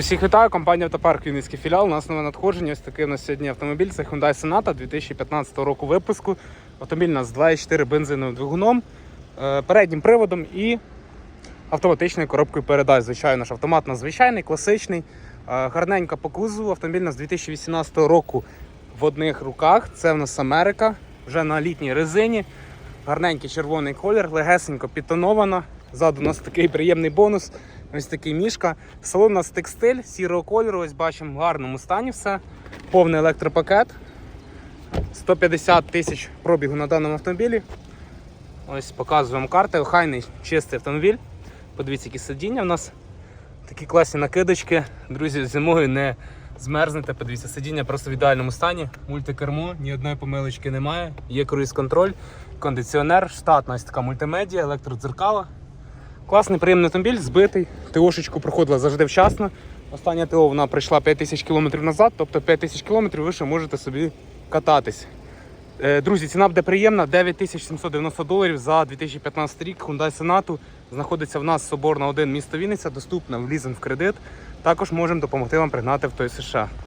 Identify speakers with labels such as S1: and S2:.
S1: Всіх вітаю, компанія Автопарк Вінницький філіал. У нас нове надходження. Ось такий у нас сьогодні автомобіль. Це Hyundai Sonata 2015 року випуску. Автомобіль у нас з 2.4 бензиновим двигуном, е, переднім приводом і автоматичною коробкою передач. Звичайно ж, автомат у нас звичайний, класичний, е, гарненька по кузову. Автомобіль у нас 2018 року в одних руках. Це в нас Америка, вже на літній резині. Гарненький червоний колір, легесенько підтонована. Ззаду у нас такий приємний бонус. Ось такий мішка. Салон у нас текстиль сірого кольору. Ось бачимо в гарному стані все. Повний електропакет. 150 тисяч пробігу на даному автомобілі. Ось показуємо карти. Охайний чистий автомобіль. Подивіться, які сидіння у нас. Такі класні накидочки. Друзі, зимою не змерзнете. Подивіться, сидіння просто в ідеальному стані. Мультикермо, ні одної помилочки немає. Є круїз-контроль, кондиціонер, штатна ось така мультимедіа, електродзеркала. Класний приємний автомобіль, збитий. ТОшечку проходила завжди вчасно. Остання ТО вона прийшла 5 тисяч кілометрів назад, тобто 5 тисяч кілометрів ви ще можете собі кататись. Е, Друзі, ціна буде приємна 9790 доларів за 2015 рік. Hyundai Sonata знаходиться в нас Соборна 1 місто Вінниця, доступна в лізинг в кредит. Також можемо допомогти вам пригнати в той США.